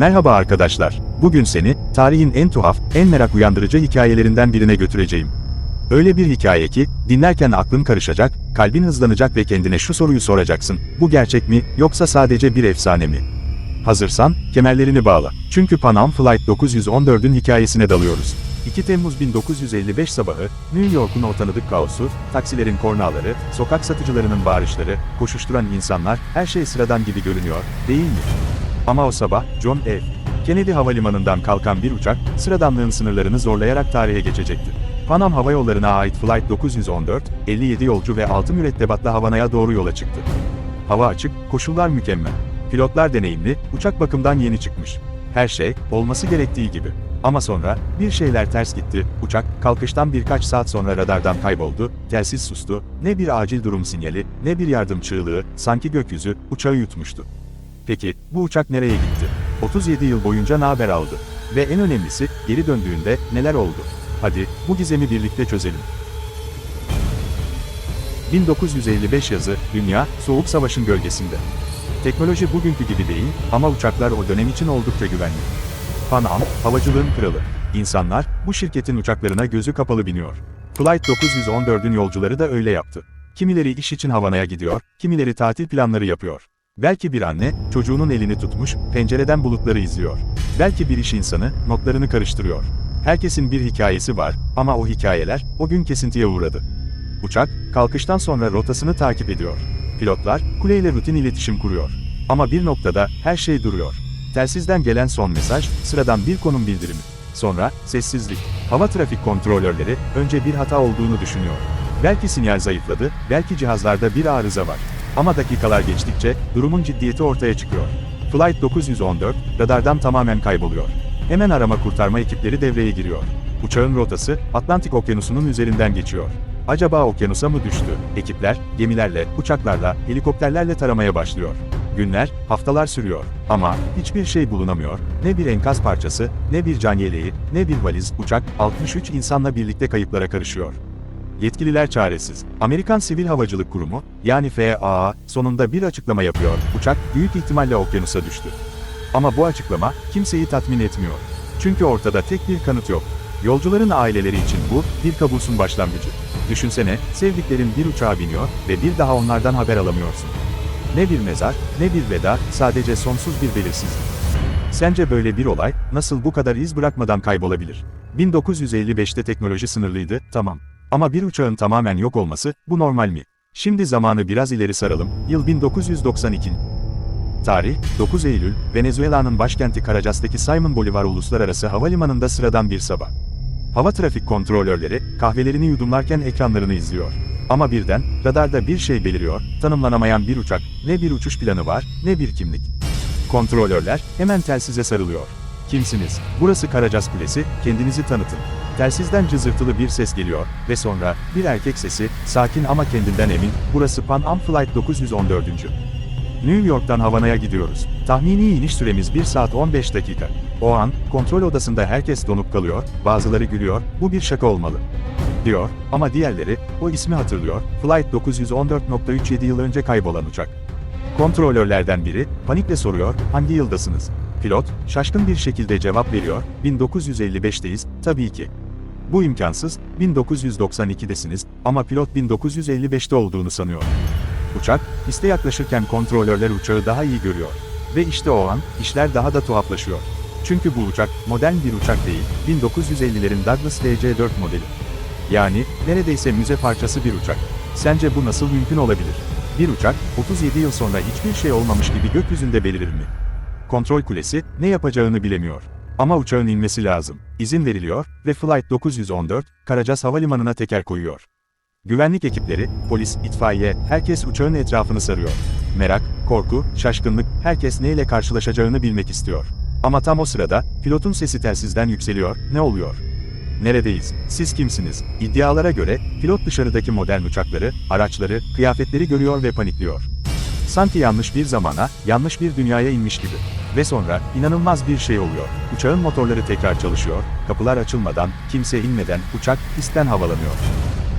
Merhaba arkadaşlar. Bugün seni, tarihin en tuhaf, en merak uyandırıcı hikayelerinden birine götüreceğim. Öyle bir hikaye ki, dinlerken aklın karışacak, kalbin hızlanacak ve kendine şu soruyu soracaksın. Bu gerçek mi, yoksa sadece bir efsane mi? Hazırsan, kemerlerini bağla. Çünkü Pan Am Flight 914'ün hikayesine dalıyoruz. 2 Temmuz 1955 sabahı, New York'un o tanıdık kaosu, taksilerin kornaları, sokak satıcılarının bağırışları, koşuşturan insanlar, her şey sıradan gibi görünüyor, değil mi? Ama o sabah, John F. Kennedy Havalimanı'ndan kalkan bir uçak, sıradanlığın sınırlarını zorlayarak tarihe geçecekti. Pan Am Hava Yolları'na ait Flight 914, 57 yolcu ve 6 mürettebatla Havana'ya doğru yola çıktı. Hava açık, koşullar mükemmel. Pilotlar deneyimli, uçak bakımdan yeni çıkmış. Her şey, olması gerektiği gibi. Ama sonra, bir şeyler ters gitti, uçak, kalkıştan birkaç saat sonra radardan kayboldu, telsiz sustu, ne bir acil durum sinyali, ne bir yardım çığlığı, sanki gökyüzü, uçağı yutmuştu. Peki, bu uçak nereye gitti? 37 yıl boyunca ne haber aldı? Ve en önemlisi, geri döndüğünde neler oldu? Hadi, bu gizemi birlikte çözelim. 1955 yazı, Dünya, Soğuk Savaş'ın gölgesinde. Teknoloji bugünkü gibi değil ama uçaklar o dönem için oldukça güvenli. Pan Am, havacılığın kralı. İnsanlar, bu şirketin uçaklarına gözü kapalı biniyor. Flight 914'ün yolcuları da öyle yaptı. Kimileri iş için Havana'ya gidiyor, kimileri tatil planları yapıyor. Belki bir anne, çocuğunun elini tutmuş, pencereden bulutları izliyor. Belki bir iş insanı, notlarını karıştırıyor. Herkesin bir hikayesi var ama o hikayeler, o gün kesintiye uğradı. Uçak, kalkıştan sonra rotasını takip ediyor. Pilotlar, kuleyle rutin iletişim kuruyor. Ama bir noktada, her şey duruyor. Telsizden gelen son mesaj, sıradan bir konum bildirimi. Sonra, sessizlik. Hava trafik kontrolörleri, önce bir hata olduğunu düşünüyor. Belki sinyal zayıfladı, belki cihazlarda bir arıza var. Ama dakikalar geçtikçe, durumun ciddiyeti ortaya çıkıyor. Flight 914, radardan tamamen kayboluyor. Hemen arama kurtarma ekipleri devreye giriyor. Uçağın rotası, Atlantik Okyanusu'nun üzerinden geçiyor. Acaba okyanusa mı düştü? Ekipler, gemilerle, uçaklarla, helikopterlerle taramaya başlıyor. Günler, haftalar sürüyor. Ama hiçbir şey bulunamıyor. Ne bir enkaz parçası, ne bir can yeleği, ne bir valiz, uçak, 63 insanla birlikte kayıplara karışıyor. Yetkililer çaresiz. Amerikan Sivil Havacılık Kurumu, yani FAA, sonunda bir açıklama yapıyor. Uçak, büyük ihtimalle okyanusa düştü. Ama bu açıklama, kimseyi tatmin etmiyor. Çünkü ortada tek bir kanıt yok. Yolcuların aileleri için bu, bir kabusun başlangıcı. Düşünsene, sevdiklerin bir uçağa biniyor ve bir daha onlardan haber alamıyorsun. Ne bir mezar, ne bir veda, sadece sonsuz bir belirsizlik. Sence böyle bir olay, nasıl bu kadar iz bırakmadan kaybolabilir? 1955'te teknoloji sınırlıydı, tamam. Ama bir uçağın tamamen yok olması, bu normal mi? Şimdi zamanı biraz ileri saralım, yıl 1992. Tarih, 9 Eylül, Venezuela'nın başkenti Caracas'taki Simon Bolivar Uluslararası Havalimanı'nda sıradan bir sabah. Hava trafik kontrolörleri, kahvelerini yudumlarken ekranlarını izliyor. Ama birden, radarda bir şey beliriyor, tanımlanamayan bir uçak, ne bir uçuş planı var, ne bir kimlik. Kontrolörler, hemen telsize sarılıyor. Kimsiniz? Burası Caracas Kulesi, kendinizi tanıtın. Telsizden cızırtılı bir ses geliyor ve sonra bir erkek sesi, sakin ama kendinden emin, burası Pan Am Flight 914. New York'tan Havana'ya gidiyoruz. Tahmini iniş süremiz 1 saat 15 dakika. O an, kontrol odasında herkes donup kalıyor, bazıları gülüyor, bu bir şaka olmalı. Diyor, ama diğerleri, o ismi hatırlıyor, Flight 914.37 yıl önce kaybolan uçak. Kontrolörlerden biri, panikle soruyor, hangi yıldasınız? Pilot, şaşkın bir şekilde cevap veriyor, 1955'teyiz, tabii ki. Bu imkansız, 1992'desiniz, ama pilot 1955'te olduğunu sanıyor. Uçak, piste yaklaşırken kontrolörler uçağı daha iyi görüyor. Ve işte o an, işler daha da tuhaflaşıyor. Çünkü bu uçak, modern bir uçak değil, 1950'lerin Douglas DC-4 modeli. Yani, neredeyse müze parçası bir uçak. Sence bu nasıl mümkün olabilir? Bir uçak, 37 yıl sonra hiçbir şey olmamış gibi gökyüzünde belirir mi? Kontrol kulesi, ne yapacağını bilemiyor. Ama uçağın inmesi lazım. İzin veriliyor ve Flight 914, Caracas Havalimanı'na teker koyuyor. Güvenlik ekipleri, polis, itfaiye, herkes uçağın etrafını sarıyor. Merak, korku, şaşkınlık, herkes neyle karşılaşacağını bilmek istiyor. Ama tam o sırada, pilotun sesi telsizden yükseliyor, ne oluyor? Neredeyiz? Siz kimsiniz? İddialara göre, pilot dışarıdaki modern uçakları, araçları, kıyafetleri görüyor ve panikliyor. Sanki yanlış bir zamana, yanlış bir dünyaya inmiş gibi. Ve sonra, inanılmaz bir şey oluyor. Uçağın motorları tekrar çalışıyor, kapılar açılmadan, kimse inmeden, uçak, pistten havalanıyor.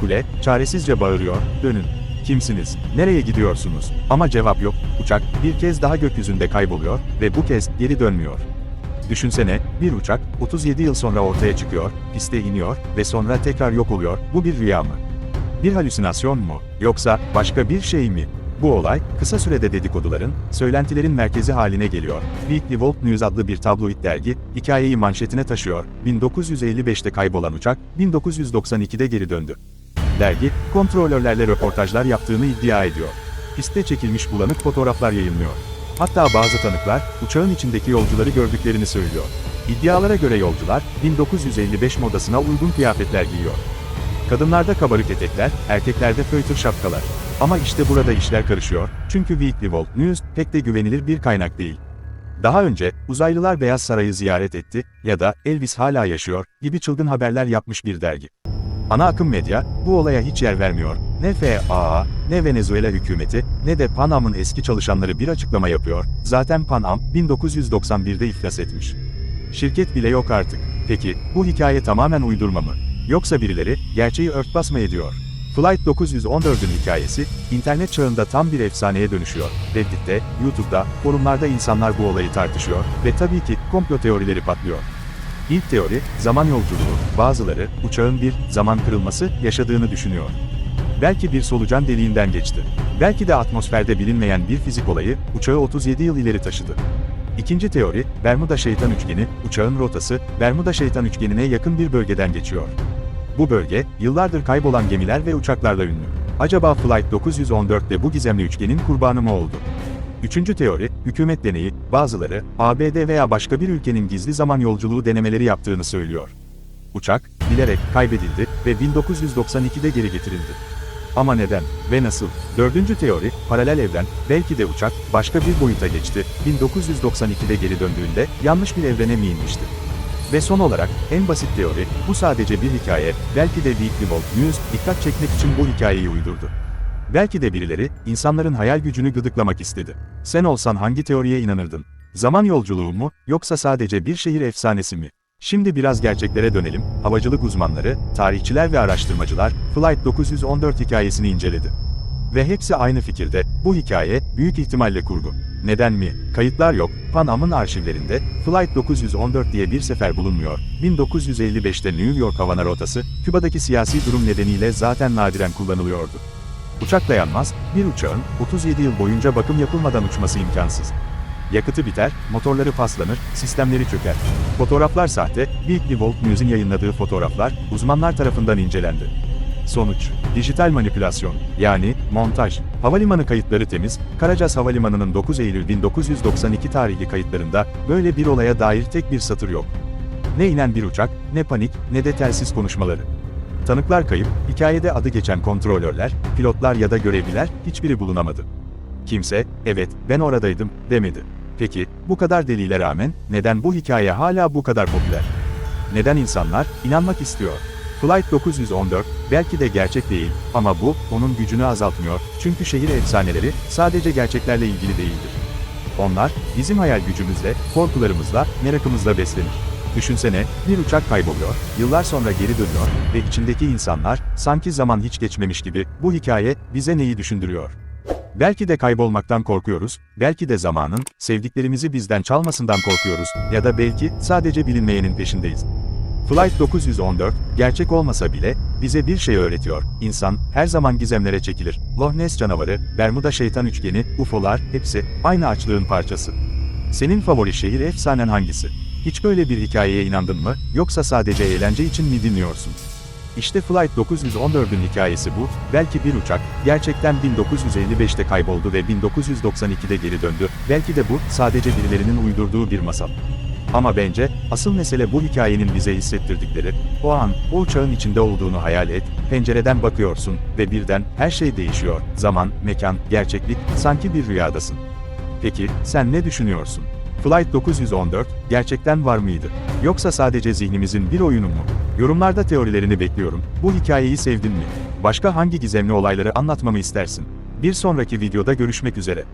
Kule, çaresizce bağırıyor, dönün. Kimsiniz? Nereye gidiyorsunuz? Ama cevap yok. Uçak, bir kez daha gökyüzünde kayboluyor ve bu kez geri dönmüyor. Düşünsene, bir uçak, 37 yıl sonra ortaya çıkıyor, piste iniyor ve sonra tekrar yok oluyor, bu bir rüya mı? Bir halüsinasyon mu? Yoksa başka bir şey mi? Bu olay, kısa sürede dedikoduların, söylentilerin merkezi haline geliyor. Weekly World News adlı bir tabloid dergi, hikayeyi manşetine taşıyor. 1955'te kaybolan uçak, 1992'de geri döndü. Dergi, kontrolörlerle röportajlar yaptığını iddia ediyor. Piste çekilmiş bulanık fotoğraflar yayınlıyor. Hatta bazı tanıklar, uçağın içindeki yolcuları gördüklerini söylüyor. İddialara göre yolcular, 1955 modasına uygun kıyafetler giyiyor. Kadınlarda kabarık etekler, erkeklerde fötr şapkalar. Ama işte burada işler karışıyor, çünkü Weekly World News pek de güvenilir bir kaynak değil. Daha önce, uzaylılar Beyaz Sarayı ziyaret etti ya da Elvis hala yaşıyor gibi çılgın haberler yapmış bir dergi. Ana akım medya, bu olaya hiç yer vermiyor. Ne FAA, ne Venezuela hükümeti, ne de Pan Am'ın eski çalışanları bir açıklama yapıyor. Zaten Pan Am, 1991'de iflas etmiş. Şirket bile yok artık. Peki, bu hikaye tamamen uydurma mı? Yoksa birileri, gerçeği örtbas mı ediyor? Flight 914'ün hikayesi, internet çağında tam bir efsaneye dönüşüyor. Reddit'te, YouTube'da, forumlarda insanlar bu olayı tartışıyor ve tabii ki komplo teorileri patlıyor. İlk teori, zaman yolculuğu, bazıları, uçağın bir, zaman kırılması, yaşadığını düşünüyor. Belki bir solucan deliğinden geçti. Belki de atmosferde bilinmeyen bir fizik olayı, uçağı 37 yıl ileri taşıdı. İkinci teori, Bermuda Şeytan Üçgeni, uçağın rotası, Bermuda Şeytan Üçgeni'ne yakın bir bölgeden geçiyor. Bu bölge, yıllardır kaybolan gemiler ve uçaklarla ünlü. Acaba Flight 914'te bu gizemli üçgenin kurbanı mı oldu? Üçüncü teori, hükümet deneyi, bazıları, ABD veya başka bir ülkenin gizli zaman yolculuğu denemeleri yaptığını söylüyor. Uçak, bilerek kaybedildi ve 1992'de geri getirildi. Ama neden ve nasıl? Dördüncü teori, paralel evren, belki de uçak, başka bir boyuta geçti, 1992'de geri döndüğünde yanlış bir evrene mi inmişti? Ve son olarak, en basit teori, bu sadece bir hikaye, belki de Weekly World News, dikkat çekmek için bu hikayeyi uydurdu. Belki de birileri, insanların hayal gücünü gıdıklamak istedi. Sen olsan hangi teoriye inanırdın? Zaman yolculuğu mu, yoksa sadece bir şehir efsanesi mi? Şimdi biraz gerçeklere dönelim. Havacılık uzmanları, tarihçiler ve araştırmacılar, Flight 914 hikayesini inceledi. Ve hepsi aynı fikirde, bu hikaye, büyük ihtimalle kurgu. Neden mi? Kayıtlar yok, Pan Am'ın arşivlerinde, Flight 914 diye bir sefer bulunmuyor. 1955'te New York Havana rotası, Küba'daki siyasi durum nedeniyle zaten nadiren kullanılıyordu. Uçak dayanmaz, bir uçağın 37 yıl boyunca bakım yapılmadan uçması imkansız. Yakıtı biter, motorları paslanır, sistemleri çöker. Fotoğraflar sahte, Weekly World News'in yayınladığı fotoğraflar, uzmanlar tarafından incelendi. Sonuç, dijital manipülasyon, yani montaj. Havalimanı kayıtları temiz, Karacas Havalimanı'nın 9 Eylül 1992 tarihli kayıtlarında böyle bir olaya dair tek bir satır yok. Ne inen bir uçak, ne panik, ne de telsiz konuşmaları. Tanıklar kayıp, hikayede adı geçen kontrolörler, pilotlar ya da görevliler hiçbiri bulunamadı. Kimse, evet, ben oradaydım, demedi. Peki, bu kadar delile rağmen, neden bu hikaye hala bu kadar popüler? Neden insanlar, inanmak istiyor? Flight 914, belki de gerçek değil, ama bu, onun gücünü azaltmıyor, çünkü şehir efsaneleri, sadece gerçeklerle ilgili değildir. Onlar, bizim hayal gücümüzle, korkularımızla, merakımızla beslenir. Düşünsene, bir uçak kayboluyor, yıllar sonra geri dönüyor ve içindeki insanlar, sanki zaman hiç geçmemiş gibi, bu hikaye, bize neyi düşündürüyor? Belki de kaybolmaktan korkuyoruz, belki de zamanın, sevdiklerimizi bizden çalmasından korkuyoruz ya da belki sadece bilinmeyenin peşindeyiz. Flight 914, gerçek olmasa bile, bize bir şey öğretiyor. İnsan, her zaman gizemlere çekilir. Loch Ness canavarı, Bermuda şeytan üçgeni, UFO'lar, hepsi, aynı açlığın parçası. Senin favori şehir efsanen hangisi? Hiç böyle bir hikayeye inandın mı, yoksa sadece eğlence için mi dinliyorsun? İşte Flight 914'ün hikayesi bu, belki bir uçak, gerçekten 1955'te kayboldu ve 1992'de geri döndü, belki de bu, sadece birilerinin uydurduğu bir masal. Ama bence, asıl mesele bu hikayenin bize hissettirdikleri, o an, o uçağın içinde olduğunu hayal et, pencereden bakıyorsun ve birden, her şey değişiyor, zaman, mekan, gerçeklik, sanki bir rüyadasın. Peki, sen ne düşünüyorsun? Flight 914, gerçekten var mıydı? Yoksa sadece zihnimizin bir oyunu mu? Yorumlarda teorilerini bekliyorum. Bu hikayeyi sevdin mi? Başka hangi gizemli olayları anlatmamı istersin? Bir sonraki videoda görüşmek üzere.